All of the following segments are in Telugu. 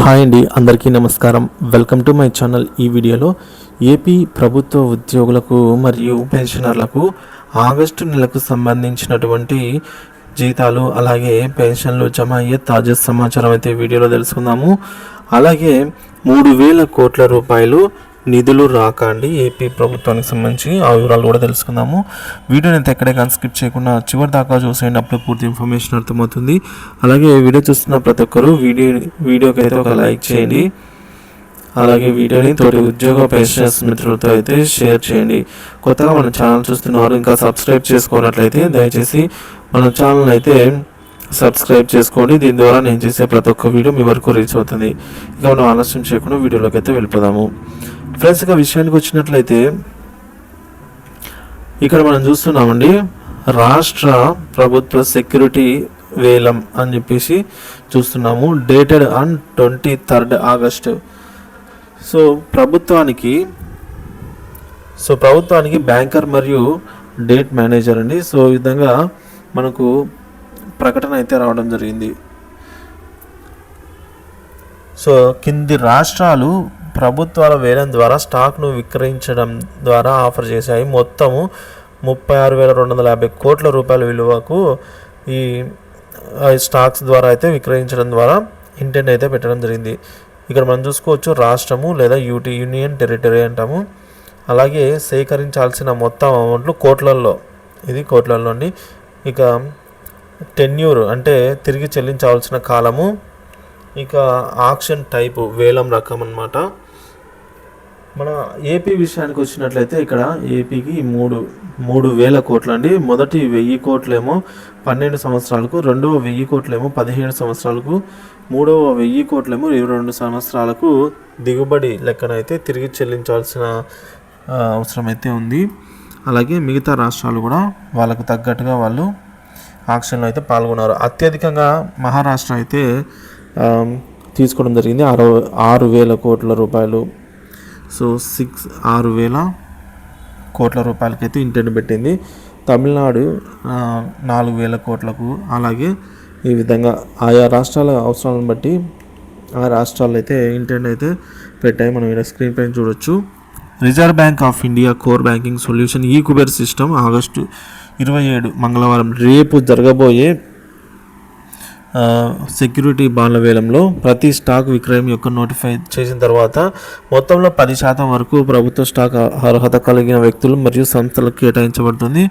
హాయ్ అండి అందరికీ నమస్కారం. Welcome to my channel. ఈ వీడియోలో ఏపీ ప్రభుత్వ ఉద్యోగులకు మరియు పెన్షనర్లకు ఆగస్టు నెలకు సంబంధించినటువంటి జీతాలు అలాగే పెన్షన్లు జమ అయ్యే తాజా సమాచారం అయితే వీడియోలో తెలుసుకుందాము. అలాగే మూడు వేల కోట్ల రూపాయలు నిధులు రాక అండి ఏపీ ప్రభుత్వానికి సంబంధించి ఆ వివరాలు కూడా తెలుసుకుందాము. వీడియోని అయితే ఎక్కడే కానీ స్కిప్ చేయకుండా చివరి దాకా చూసేయండి. అప్పుడు పూర్తి ఇన్ఫర్మేషన్ అర్థమవుతుంది. అలాగే వీడియో చూస్తున్న ప్రతి ఒక్కరు వీడియో వీడియోకి అయితే ఒక లైక్ చేయండి. అలాగే వీడియోని తోటి ఉద్యోగ పేషన్స్ మిత్రులతో అయితే షేర్ చేయండి. కొత్తగా మన ఛానల్ చూస్తున్నవారు ఇంకా సబ్స్క్రైబ్ చేసుకున్నట్లయితే దయచేసి మన ఛానల్ అయితే సబ్స్క్రైబ్ చేసుకోండి. దీని ద్వారా నేను చేసే ప్రతి ఒక్క వీడియో మీ వరకు రీచ్ అవుతుంది. ఇక మనం ఆలస్యం చేయకుండా వీడియోలోకి అయితే వెళ్ళిపోదాము. ఫ్రెండ్స్గా విషయానికి వచ్చినట్లయితే ఇక్కడ మనం చూస్తున్నామండి రాష్ట్ర ప్రభుత్వ సెక్యూరిటీ వేలం అని చెప్పేసి చూస్తున్నాము dated on twenty third August. So ప్రభుత్వానికి సో ప్రభుత్వానికి బ్యాంకర్ మరియు డేట్ మేనేజర్ అండి. సో ఈ విధంగా మనకు ప్రకటన అయితే రావడం జరిగింది. సో కింది రాష్ట్రాలు ప్రభుత్వాల వేలం ద్వారా స్టాక్ను విక్రయించడం ద్వారా ఆఫర్ చేశాయి. మొత్తము ముప్పై ఆరు వేల రెండు వందల యాభై కోట్ల రూపాయల విలువకు ఈ స్టాక్స్ ద్వారా అయితే విక్రయించడం ద్వారా ఇంటెంట్ అయితే పెట్టడం జరిగింది. ఇక్కడ మనం చూసుకోవచ్చు రాష్ట్రము లేదా యూటీ యూనియన్ టెరిటరీ అంటాము. అలాగే సేకరించాల్సిన మొత్తం అమౌంట్లు కోట్లల్లో. ఇది కోట్లల్లో అండి. ఇక టెన్యూర్ అంటే తిరిగి చెల్లించవలసిన కాలము ఇక ఆక్షన్ టైపు వేలం రకం అనమాట మన ఏపీ విషయానికి వచ్చినట్లయితే ఇక్కడ ఏపీకి మూడు మూడు వేల కోట్లు అండి. మొదటి వెయ్యి కోట్లేమో పన్నెండు సంవత్సరాలకు రెండవ వెయ్యి కోట్లేమో పదిహేడు సంవత్సరాలకు మూడవ వెయ్యి కోట్లేమో ఇరవై రెండు సంవత్సరాలకు దిగుబడి లెక్కనైతే తిరిగి చెల్లించాల్సిన అవసరం అయితే ఉంది. అలాగే మిగతా రాష్ట్రాలు కూడా వాళ్ళకు తగ్గట్టుగా వాళ్ళు ఆక్షన్లో అయితే పాల్గొన్నారు. అత్యధికంగా మహారాష్ట్ర అయితే తీసుకోవడం జరిగింది. ఆరు ఆరు వేల కోట్ల రూపాయలు. సో సిక్స్ ఆరు వేల కోట్ల రూపాయలకైతే ఇంటెంట్ పెట్టింది. తమిళనాడు నాలుగు వేల కోట్లకు. అలాగే ఈ విధంగా ఆయా రాష్ట్రాల అవసరాలను బట్టి ఆ రాష్ట్రాలు అయితే ఇంటెంట్ అయితే పెట్టాయి. మనం ఇక్కడ స్క్రీన్ పైన చూడొచ్చు. Reserve Bank of India core banking solution e Kuber system August ఇరవై ఏడు మంగళవారం రేపు జరగబోయే సెక్యూరిటీ బాండ్ల వేలంలో ప్రతి స్టాక్ విక్రయం యొక్క నోటిఫై చేసిన తర్వాత మొత్తంలో పది శాతం వరకు ప్రభుత్వ స్టాక్ అర్హత కలిగిన వ్యక్తులు మరియు సంస్థలకు కేటాయించబడుతుంది.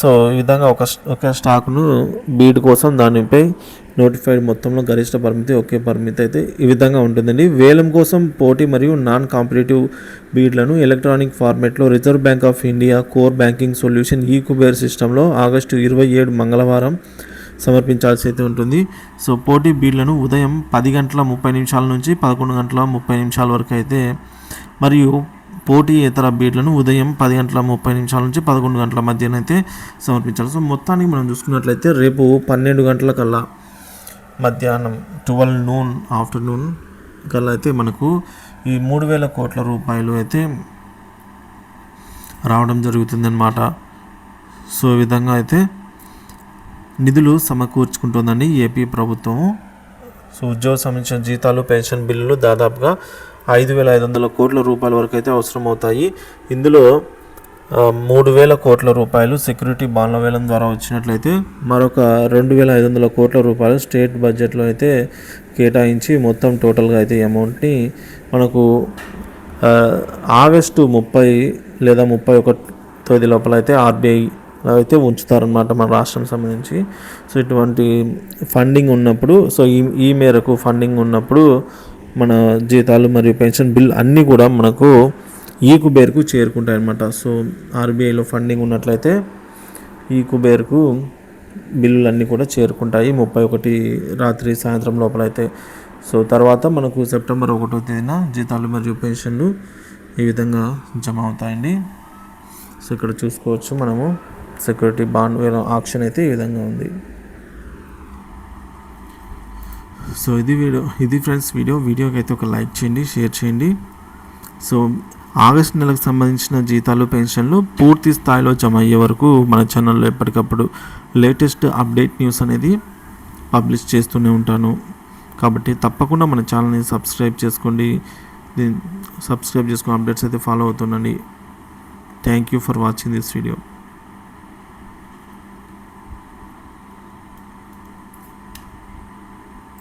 సో ఈ విధంగా ఒక ఒక స్టాక్ను బీడ్ కోసం దానిపై నోటిఫైడ్ మొత్తంలో గరిష్ట పరిమితి ఒకే పరిమితి అయితే ఈ విధంగా ఉంటుందండి. వేలం కోసం పోటీ మరియు నాన్ కాంపిటేటివ్ బీడ్లను ఎలక్ట్రానిక్ ఫార్మాట్లో reserve bank of India core banking solution e Kuber సిస్టంలో ఆగస్టు ఇరవై ఏడు మంగళవారం సమర్పించాల్సి అయితే ఉంటుంది. సో పోటీ బీడ్లను ఉదయం పది గంటల ముప్పై నిమిషాల నుంచి పదకొండు గంటల ముప్పై నిమిషాల వరకు అయితే మరియు పోటీ ఇతర బీడ్లను ఉదయం పది గంటల ముప్పై నిమిషాల నుంచి పదకొండు గంటల మధ్యనైతే సమర్పించాలి. సో మొత్తానికి మనం చూసుకున్నట్లయితే రేపు పన్నెండు గంటల కల్లా మధ్యాహ్నం ట్వెల్వ్ నూన్ ఆఫ్టర్నూన్ కల్లా అయితే మనకు ఈ మూడు వేల కోట్ల రూపాయలు అయితే రావడం జరుగుతుందన్నమాట. సో ఈ విధంగా అయితే నిధులు సమకూర్చుకుంటుందండి ఏపీ ప్రభుత్వం. సో ఉద్యోగ సంబంధించిన జీతాలు పెన్షన్ బిల్లులు దాదాపుగా ఐదు వేల ఐదు వందల కోట్ల రూపాయల వరకు అయితే అవసరం అవుతాయి ఇందులో మూడు వేల కోట్ల రూపాయలు సెక్యూరిటీ బాండ్ల వేలం ద్వారా వచ్చినట్లయితే మరొక రెండు వేల ఐదు వందల కోట్ల రూపాయలు స్టేట్ బడ్జెట్లో అయితే కేటాయించి మొత్తం టోటల్గా అయితే అమౌంట్ని మనకు ఆగస్టు ముప్పై లేదా ముప్పై ఒక తేదీ లోపల అయితే ఆర్బీఐ అయితే ఉంచుతారనమాట మన రాష్ట్రం సంబంధించి. సో ఇటువంటి ఫండింగ్ ఉన్నప్పుడు సో ఈ ఈ మేరకు ఫండింగ్ ఉన్నప్పుడు మన జీతాలు మరియు పెన్షన్ బిల్ అన్నీ కూడా మనకు ఈ కుబేర్కు చేరుకుంటాయి అనమాట సో ఆర్బీఐలో ఫండింగ్ ఉన్నట్లయితే ఈ కుబేర్కు బిల్లులు అన్నీ కూడా చేరుకుంటాయి. ముప్పై ఒకటి రాత్రి సాయంత్రం లోపల అయితే సో తర్వాత మనకు సెప్టెంబర్ ఒకటో తేదీన జీతాలు మరియు పెన్షన్లు ఈ విధంగా జమ అవుతాయండి. సో ఇక్కడ చూసుకోవచ్చు మనము. సెక్యూరిటీ బాండ్ ఆప్షన్ అయితే ఈ విధంగా ఉంది. సో ఇది వీడియో ఇది ఫ్రెండ్స్ వీడియో. వీడియోకి అయితే ఒక లైక్ చేయండి షేర్ చేయండి. సో ఆగస్ట్ నెలకు సంబంధించిన జీతాలు పెన్షన్లు పూర్తి స్థాయిలో జమ అయ్యే వరకు మన ఛానల్లో ఎప్పటికప్పుడు లేటెస్ట్ అప్డేట్ న్యూస్ అనేది పబ్లిష్ చేస్తూనే ఉంటాను. కాబట్టి తప్పకుండా మన ఛానల్ని సబ్స్క్రైబ్ చేసుకోండి. దీన్ని సబ్స్క్రైబ్ చేసుకుని అప్డేట్స్ అయితే follow అవుతుండండి. Thank you for watching this video.